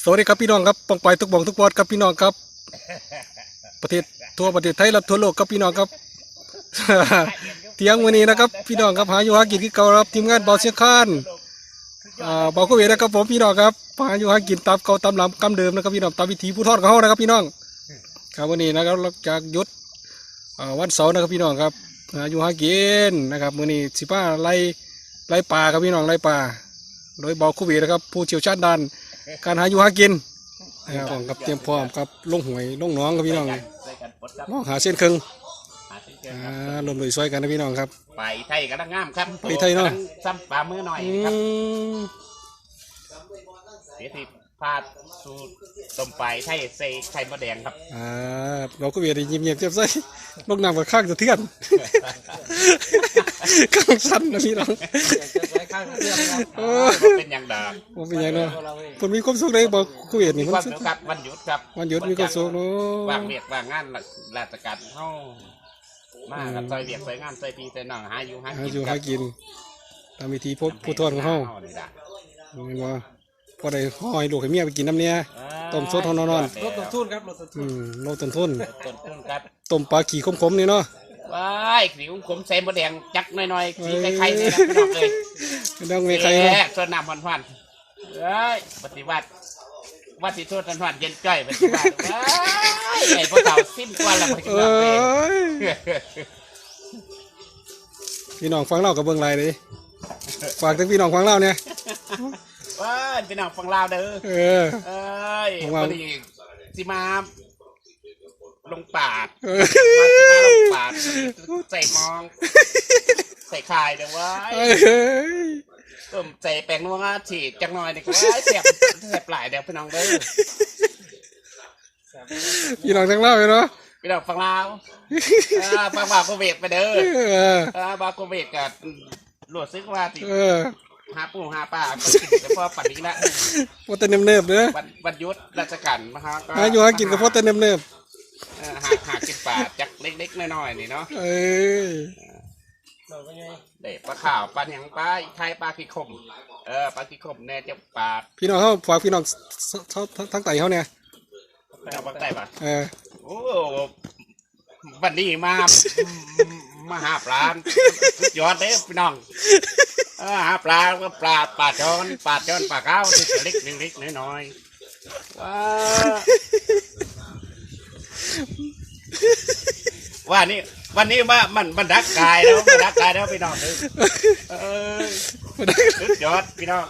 สวัสดีครับพี่น้องครับปองไปทุกบองทุกบอดครับพี่น้องครับ ประเทศทั่วประเทศไทยและทั่วโลกครับพี่น้องครับ เที่ยงวันนี้นะครับ พี่น้องครับหาอยู่หากินที่เก่าครับทีมงานเบาเสียงคานอ่าเบาโคเวนะครับผมพี่น้องครับหาอยู่หากินตามเก่าตามหลังกำเดิมนะครับพี่น้องตามวิถีผู้ทอดเขานะครับ พี่น้อง ครับวันนี้นะครับหลังจากยุดวันเสาร์นะครับพี่น้องครับหาอยู่หากินนะครับวันนี้สิบ้าไล่ไล่ปลาครับพี่น้องไล่ปลาโดยเบาโคเวนะครับ ผู้เชี่ยวชาญด้าน การหาอยู่หากินนะครับพร้อมกับเตรียมพร้อมกับลงหวยลงหน้องครับพี่น้องใส่กันปดครับมองหาเส้นครึ่งหาเส้นเชิงอ่าครับลมลุยซอยกันนะพี่น้องครับ ไปไทยกำลังงามครับไปไทยเนอะกำลังซ้ำปลามือหน่อยอืครับมเสียทีพาดสูตรต้มไปไทยใส่ไข่มดแดงครับอ่าเราก็เวียดยิ้มเงียบเจ็บใส่ลงน้ำกับข้างสะเทือนข้างสั้นนะพี่น้อง โอ้เป็นอย่างดาผมเป็นยังไงเนาะคนมีความสุขเลยบอกกูเวียดนี่มีมันความสุขครับวันหยุดครับวันหยุดมีความสุขเนาว่างะ เวียกว่างงานราชการเข้ามากับซอยเวียกซอยงานซอยพีซอยน้องหาอยู่หาหากินอยู่ครัหาบกินตามวิธีพบผู้ทอดของเฮานี่ล่ะเห็นว่าพอได้ห้อยลูกให้เมียไปกินน้ำเนี่ย ต้มสดเท่านอนรถต้นทุนครับรถต้นทุอืนมโลต้นทุนต้นทุนครับต้มปลาขี่คมๆนี่เนาะ ว้ายสีขมๆใส่มดแดงจักหน่อยๆสีไข่ๆนี่นะพี่น้องเลยไม่ต้องมีใครเนาะแส่วนน้ำพันพันๆเอ้ยปฏิวัติวัดสิโทษพันพันๆเย็นจ้อยปฏิวัติว้ายไอ้พวกเราสิ้นกว่าแล้วพี่เอน้องเลย้ยพี่น้องฟังเล่ากับเบิ่งไรเลยฝากถึงพี่น้องฟังเล่าเนี่ยว้ายพี่น้องฟังลาวเด้อเออเอ้ยผมว่าพอดีสิมาลงป่าดเออมาสิมาลงป่าด ใส่มอง ใส่คายเด้อว้ายเอ้ต้มใส่แป้งนัวงาฉีดจังหน่อยนี่ก็ว้ายเสียบเสียบหลายเด้อพี่น้องเด้อพี่น้องทั้งเล่าเลยเนาะพี่น้องฟังลาวเออฟังบาโคเวตไปเด้อเออบาโคเวตกับหลวดซึกว่าติเออหาปู่หาปลากินแต่พอปันนี้ละพอแต่เนิบๆเด้อวันวันยุทธราชการมาฮะหาอยู่หากินกับพอแต่เนิบเออ หาหากินปลาจักเล็กๆน้อยๆนี่เนาะๆเอ้ยเด็ปลาข่าวปลาหยังปลาอีไทยปลาขี้ขมเออปลาขี้ขมแน่จะปลาพี่น้องเขาฝากพี่น้องทั้งทั้งไต่เขาเนี่ยปลาปลาไต้ปะเออโอ้วันนี้มามาหาปลาสุดยอดเลยพี่น้องเออหาปลาก็ปลาปลาจอนปลาจอนปลาข้าวที่เล็กเล็กๆน้อยๆว้าว่ ว่านี่วันนี้ว่ามันมันดักกายแล้วมันดักกายแล้วพี่น้องเออเออสุดยอดพี่น้อง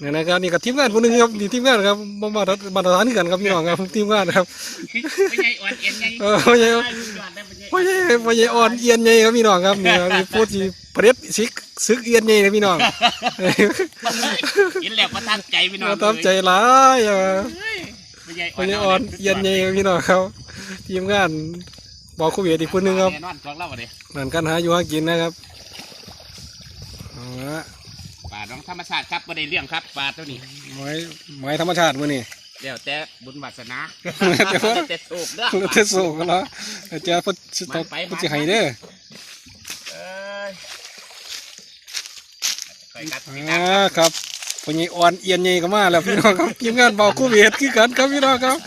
เนี่ยนะครับนี่กับทีมงานคนหนึงครับนี่ทีมงานครับมามามาตรฐานกันครับพี่น้องครับทีมงานครับไม่ใช่อ่อนเอ็นไง เออใช่สุดยอดได้ไม่ใช่ไม่ใช่ไม่ใช่อ่อนเอียนใหญ่ครับพี่น้องครับนี่ครับพูดที่เปรียบซึกซึกเอียนใหญ่ครับพี่น้องกินแล้วประทับใจพี่น้องประทับใจหลายอะไม่ใช่ไม่อ่อนเอียนใหญ่ครับพี่น้องครับทีมงานบอกโควิดอีกคนนึงครับแน่นอนกันหาอยู่หากินนะครับป่าน้องธรรมชาติครับไม่ได้เรื่องครับป่าตัวนี้ไม้ไม้ธรรมชาติมื้อนี้ เดี๋ยวแต่บุญวาสนาแต่ว่าแต่สูบเด้อเราเทศโซกันแล้วแต่เจ้าพุทธพุทธสิให้เด้อเอ้ยไปกัดพี่อ่าน้ำครับพญอ่อนเอียนใหญ่ก็มาแล้วพี่น้องครับทีมงานเบาโควิดคือกันครับพี่น้องครับ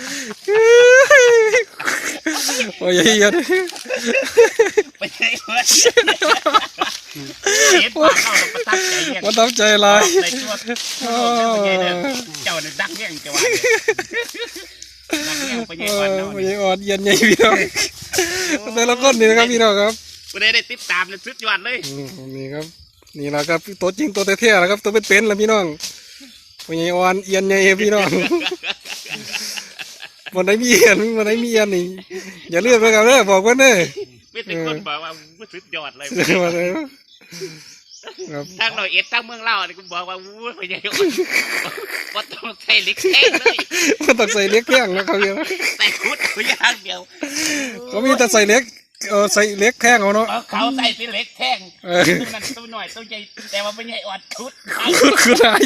โอ้ยเอียนไปใช่ไหมเห็นป่าเข้าเราประทับใจเยี่ยงว่าตั้งใจหลายในตัวเจ้าเนี่ยดักเยี่ยงจังหวะดักเยี่ยงไปเอใหญ่กว่าอเนาะพญอ่อนเอียนใหญ่พี่น้องแต่ละคนนี่นะครับพี่น้องครับกูได้ได้ติดตามเลยสุดยอดเลยอืมนี่ครับ นี่แหละครับตัวจริงตัวแท้ๆแหละครับตัวเป็นๆแล้วพี่น้องพญอ่อนเอียนใหญ่พี่น้อง วันไหนมีเอียนวันไหนมีเอียนนี่อย่าเลือกไปกันเด้อบอกกันเด้อไม่แต่คนบอกว่าสุดยอดเลยมาเลยครับทางเราเอ็ดทางเมืองเล่าเนี่ยกูบอกว่าวู้ยพญายอ่อนว่าต้องใส่เล็กแท่งเลยมันต้องใส่เล็กเพียงนะครับพี่ใส่คุดกูอย่างเดียวเขามีแต่ใส่เล็กเออใส่เล็กแท่งเอาเนาะเอาเขาใส่สิเล็กแท่งเออตัวนั้นตัวหน่อยตัวใหญ่แต่ว่าพญายอ่อนคุดคุณคุณนาย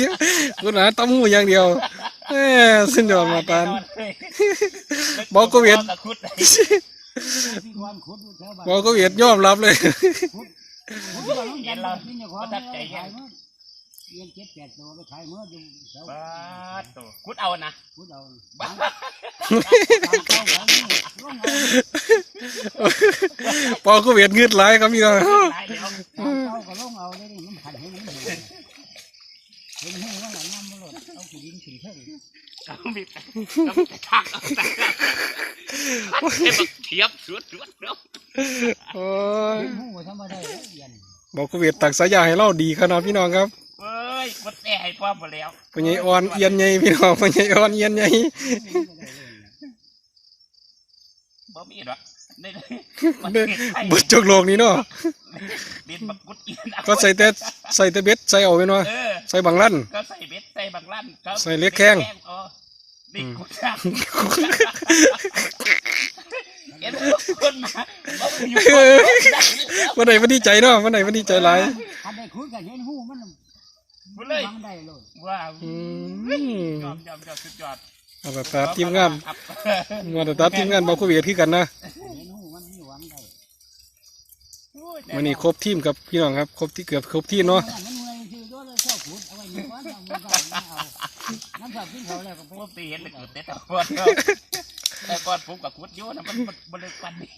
คุณนายต้มหูอย่างเดียว แหมสิ้นยอดมาตานบอกกูเห็นคุดบอกก็เวียดยอมรับเลยเห็นเราประทับใจยังเรียนเจ็ดแปดตัวไปขายเมื่ออยู่เสาบ้าดตัวกุดเอานะพุทธเอาบ้าดเก้าขายนี่ลงเอาปอก็เวียดเงืดหลายครับพี่น้องหลายเดี๋ยวเก้าก็ลงเอาเลยนี่มันขันให้มันเห็นเห็นให้ว่าหลังน้ำมันหลดเอาขี้ดินขึ้นเท่า ก็มีแต่ก็มีแต่ทักเอาแต่ให้บักเทียบสุดสุดเนาะโอ้ยหูธรรมดาเย็นบอกก็เวียดตักสายยาให้เราดีขนาดพี่น้องครับเอ้ยมันแต่ให้พ่อมาแล้วพญายอ่อนเอียนใหญ่พี่น้องพญายอ่อนเอียนใหญ่บ่มีหรอกได้เลยเด้เบิดจกโลกนี้เนาะเรียนบักกุดเอียนเอาก็ใส่แต่ใส่แต่เบ็ดใส่เอาเป็นว่าเออใส่บังลั่นก็ใส่เบ็ดใส่บางลั่นก็ใส่เล็กแข้งอ๋อ นี่กุดจ้างเห็นคนมาบ่อยู่วันไหนวันดีใจเนาะวันไหนวันดีใจหลายถ้าได้คุยกันเห็นหูมันบ่เลยฟังได้เลยว้าวอืมยอมยอมยอมสุดยอดมาตรฐานทีมงานครับมาตรฐานทีมงานบอกก็เวียดคือกันนะเห็นหูมันมีหวังได้วันนี้ครบทีมกับพี่น้องครับครบที่เกือบครบทีมเนาะ น้ำสับขึ้นเขาแล้วก็ไปพวกตีเห็นเลยเกิดแต่ตะกอนแต่ก่อนผมกับกุดโยนะมันมันมันเลยปันนี้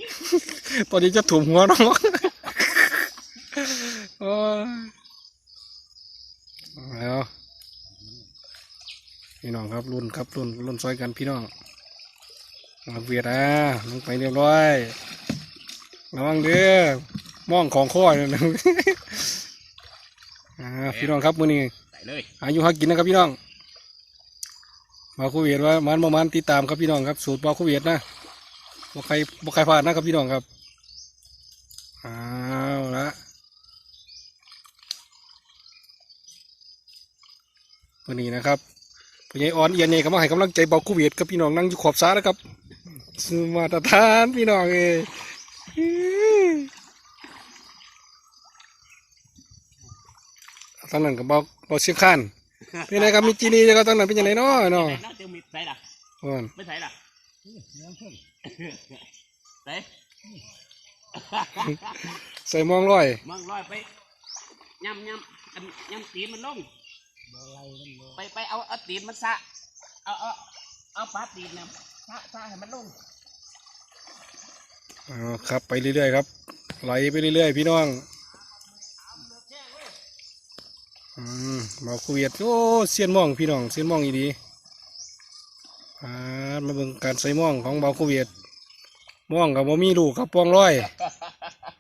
ตอนนี้จะถุมหัวน้องโอ้ยแล้วพี่น้องครับรุ่นครับรุ่นรุ่นซอยกันพี่น้องมาเวียดอะลงไปเรียบร้อยระวังเด้อมองของข้อเนี่ยนะอ่าพี่น้องครับมื้อนี้ใส่เลยอายุหักกินนะครับพี่น้อง มาคูเวียดว่ามันประมาณติดตามครับพี่น้องครับ สูตรบาคูเวียดนะบ่ใครบ่ใครพลาดนะครับพี่น้องครับเอาละวันนี้นะครับผู้ใหญ่อ่อนเอียนเนี่ยก็มาให้กำลังใจเบาคูเวียดกับพี่น้องนั่งอยู่ขอบสานะครับสมาตรฐานพี่น้องเอยตั้งนั้นกับเบาเบาเสียงข้าน เป็นไงครับมีจีนี่ก็ตั้งนั้นเป็นยังไงเนาะเนาะใส่น่าจะมีใส่ละอ่อนไม่ใส่ละเลี้ยงเช่นใส่ใส่มองร้อยมองลอยไปย่ำย่ำอันย่ำตีนมันลงบ่ไรมันบ่ไปไปเอาเอาตีนมันสะเอาเอาเอาปลาตีนนะสะสะให้มันลงอ๋อครับไปเรื่อยๆครับไหลไปเรื่อยๆพี่น้อง อืมเบาคูเวียดโอ้เสียนม่องพี่น้องเสียนม่องอีดีอ่ามาเบิ่งการใส่ม่องของเบาคูเวียดม่องกับบ่มีลูกครับปองร้อย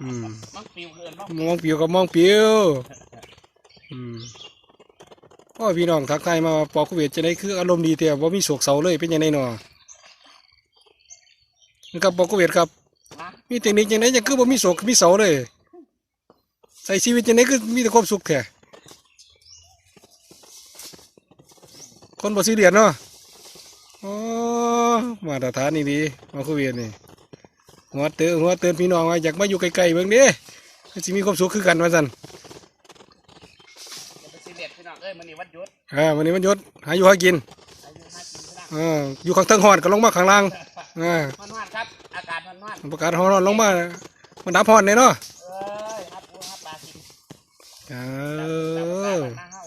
อืมมันปิวเกินเนาะมองเปียวกับมองเปียวอืมพ่อพี่น้องทักทายมาว่าปอคูเวียดจะได้คืออารมณ์ดีแต่ว่ามีโศกเศร้าเลยเป็นยังไงเนาะนะครับปอคูเวียดครับมามีเทคนิคยังไงยังคือบ่มีโศกมีเสาเลย ใส่ชีวิตยังไงคือมีแต่ความสุขแท้ คนบ่ซีเรียสเนาะโอ้มาตรฐานนี่ดีมาคุยกันนี่หัวเตือนหัวเตือนพี่น้องว่าอยากมาอยู่ไกลๆเบิ่งเด้สิมีความสุขคือกันว่าซั่นอย่าไปซีเรียสพี่น้องเอ้ยมันนี่วันหยุดอ่าวันนี้มันหยศหาอยู่หากินอายุห้าปีพี่น้องอ่าอยู่ข้างเทิงหอดก็ลงมาข้างล่างอ่ามันนวดครับอากาศมันนวดประกาศหอนลงมามันดับหอนเลยเนาะเอ้ยครับปูครับปลาสิเอจับอ ปลาหน้าเฮา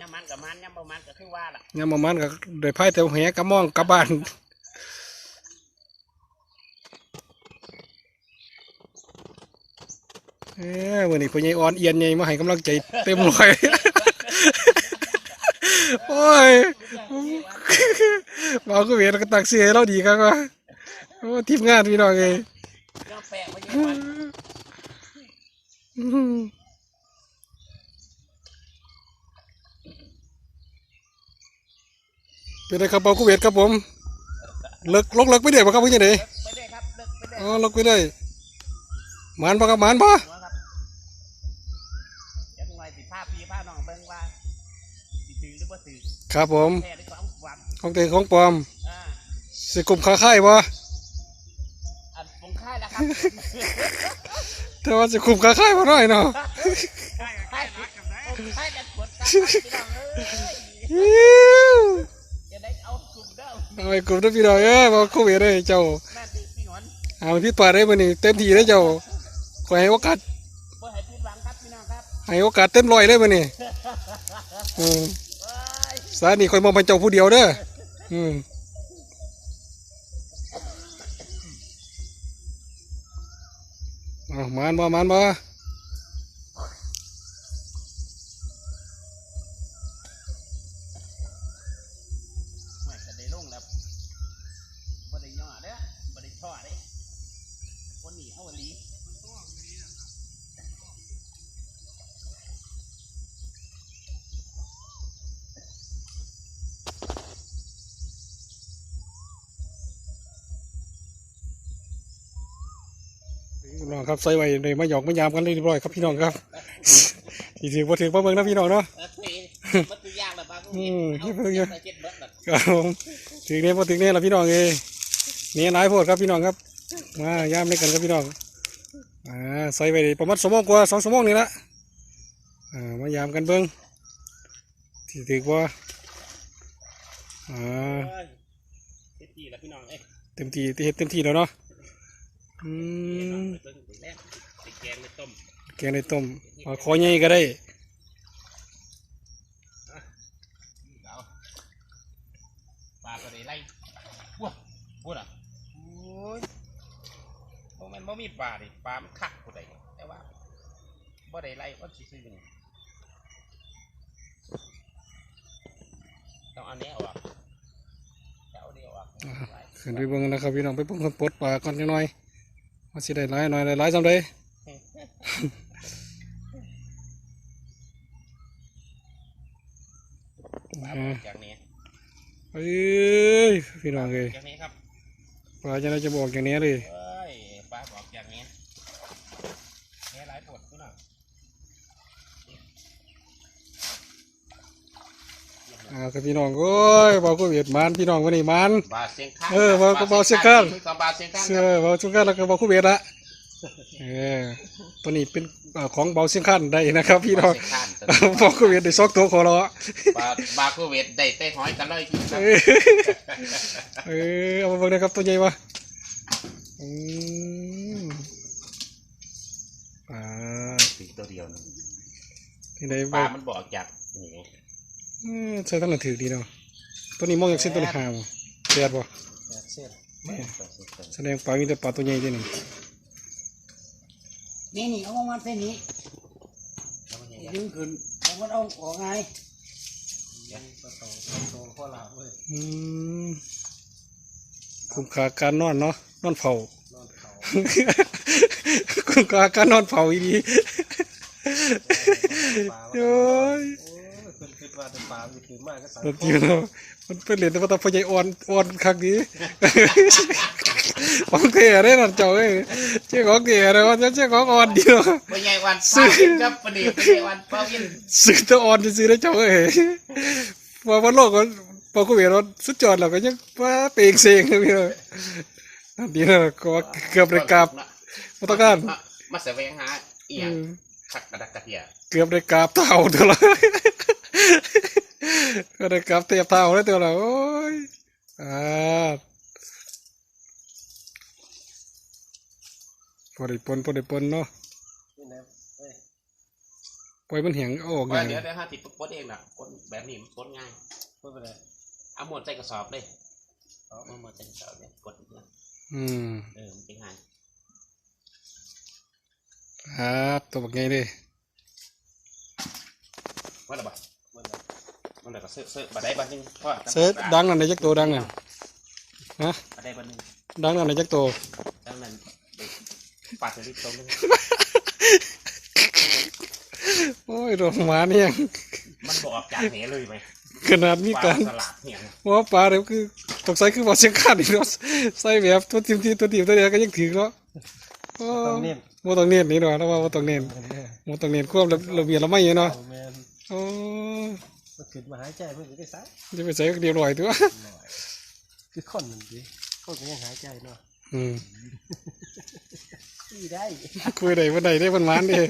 ย่ำมันกับ มันย่ำบ่มันก็คือว่าล่ะยามประมาณก็ได้ไพ่แต่แหกระมองกลับบ้านเอ้ยวันนี้พ่อใหญ่อ่อนเอียนใหญ่มาให้กำลังใจเต็มเลยโอ้ยเราก็เวียนก็ตักเสียให้เราดีครับว่าโอ้ทีมงานพี่น้องเอ้ยย่ำแปะไว้ยังวัน เป็นไรครับเบากูเวียดครับผมเลิกลกเลิกไปเดี๋ยวบ่ครับพี่ยังไงไปเลยครับเลิกไปเลยอ๋อลกไปเลยหมานปะครับหมานปะหัวครับยังไงสิผ้าพี่ผ้าน้องเบิ่งว่าสิถือหรือบ่ถือครับผมแท้หรือของหวานของเต็งของปลอมอ่าสิกลุ่มค้าค่ายปะอันปรุงค่ายแล้วครับแต่ว่าสิกลุ่มค้าค่ายปะน้อยเนาะค่ายค่ายปรุงค่ายกันปวดกันพี่น้องเอ้ยจะได้เอากลุ่ม เด้อเอาไอ้กลุ่มนั้นพี่น้อยเอ้ยมาคู่เวียดเลยเจ้าแม่ตีพี่หนอนเอาพี่ปาดได้มันนี่เต็มที่เลยเจ้าขอให้โอกาสบ่ให้ผิดหวังครับพี่น้องครับให้โอกาสเต็มร้อยเลยมื้อนี้อืมสานี่คอยมองไปเจ้าผู้เดียวเด้ออืมอ้าวมานบ่มานบ่ ไม่จะได้ลงแล้วบ่ได้ย่อเด้อบ่ได้ช่อเด้คนหนีเอาอีหลี พี่น้องครับใส่ไว้ในมาหยอกมายามกันเรียบร้อยครับพี่น้องครับสิถือบ่ถือบ่เบิ่งนะพี่น้องเนาะเออเฮ้ยมันตัวยากแล้วบางอืมเอาเพิ่งเยอะใส่เน่ะครับผมถึงนี้ยพอถึงนี้แล้วพี่น้องเอ้ยนี่นายโพดครับพี่น้องครับ มายามด้วยกันครับพี่น้องอ่าใส่ไปได้ประมาณสองโมงกว่าสองชั่วโมงนี่ละอ่ามายามกันเบิ้งที่ถือว่าอ่าเอ้ยเจ็ดปีแล้วพี่น้องเอ้เต็มที่เต็มที่แล้วเนาะ อืมเบิ่งไปแล้วไปแกงไปต้มแกงในต้มปลาคอใหญ่ก็ได้เอาปลาก็ได้ไล่ว้าพูดอะโอ้ยบ่แม่นบ่มีปลาดิปลามันคักผู้ใดแต่ว่าบ่ได้ไล่บ่สิซื้อนี่ต้องเอาเนี้ยออกจะเอาเนี้ยออกขึ้นไปเบิ่งนะครับพี่น้องไปเบิ่งคนปลดปลาก่อนจังหน่อย ว่าสิได้หลายหน่อยได้หลายสำใดปลาอ่าจากนี้เอ้ยพี่น้องเอ้ยจากนี้ครับปลาจะได้จะบอกอย่างนี้เลย เอ้ยปลาบอกจากนี้แค่หลายปวดพี่น้อง อ่าครับพี่น้องโอ้ยบอกกูเวียดมันพี่น้องวันนี้มัน บาเสียงข้างเออว่าก็เบาเสียงข้าง ก็บาเสียงข้างเชื่อบอกชุกกันแล้วก็บอกกูเวียดละเออตัวนี้เป็นเอ่อของเบาเสียงขั้นได้นะครับ พี่น้องบาเสียงข้างบอกกูเวียดได้ซอกตัวขอรอบาบาคูเวทได้เต้หอยกันเลยพี่ครับเออเออเอามาเบิ่งนะครับตัวใหญ่ปะอืมอ่าตีตัวเดียวนึงที่ไหนปบอลากมันบอกจากนี่ไง อืมใส่ตั้งแต่ถือดีเนาะตัวนี้มองอย่างเส้นตัวนี้หามเสียดบ่เส้นแสดงปลามีแต่ปลาตัวใหญ่ที่นี่นี่นี่เอามาเส้นนี้ดึงขึ้นเอามันเอาออกไงอืมคุ้มค่าการนอนเนาะนอนเผาคุ้มค่าการนอนเผาอีดีโอ้ยคนคิด ว่าจะปลามันคือมากก็สั่งตัวจริงเนาะมันเป็นเหรียญแต่ว่าตาพญายอ่อนอ่อนคักดีของเตี๋ยได้นั่นเจ้าเอ้ยเจ้าของเตี๋ยเลยว่าเจ้าของอ่อนเดียวไม่ใหญ่วันปลาวินครับประเดี๋ยวไม่ใหญ่วันปลาวินซื้อตัวอ่อนจะซื้อได้เจ้าเอ้ยว่าวันโลกมันพอกูเห็นรถสุดจอดแล้วก็ยังว่าเปล่งเสียงเลยพี่เนาะอันนี้นะก็ว่าเกือบได้กราบมาต้องการมาแสวงหาอีหยังขัดกระดักกระเทียเกือบได้กราบเท่าตัวละ ก็ได้กราบเตียบเท่าแล้วตัวละโอ้ยอ่าพอได้ปนพอได้ปนเนาะนี่นะเอ้ยปล่อยมันเหียงเอาออกว่าง่ายเดี๋ยวเดี๋ยวห้าติดปนเองนะปนแบบนี้มันปนง่ายพูดไปเลยเอาหมดใส่กระสอบเลยเอาหมดใส่กระสอบเนี่ยกดเนี่ยอืมเออมันเป็นง่ายครับตัวบักไงเลย ว่าอะไรบ้างมัน อะไรก็เสื้อเสื้อบัดได้บัดหนึงพราะว่าเซิร์ชดังนั่นในจักตัวดังนั่นฮะบัดได้บัดหนึงดังนั่นในจักตัวดังนั้นเด็กปาดตัวนี้ตรงนึงโอ้ยโดนหมาเนี่ยมันบอกจากเหนเลยไหมขนาดมีปลาการสลัดเนี่ยว่าปลาเดี๋ยวคือตกใส่คือบอกเสียงขาดอีกแล้วใส่แบบตัวทีมทีตัวทีมตัวเดียวก็ยังถือเนาะโอ้ต้องเน้นว่าต้องเน้นนี่เนาะแล้วว่าบ่ต้องเน้นว่าต้องเน้นควบระระเบียบละไม่เนาะเอาแมนโอ้ มันขึ้นมาหายใจเพื่อจะได้ซักจะไปใส่ก็เดียวลอยตัวหน่อยคือคนมันดีคนก็ยังหายใจเนาะอืมคุยได้คุยได้บ่ได้ได้มันหวานเด้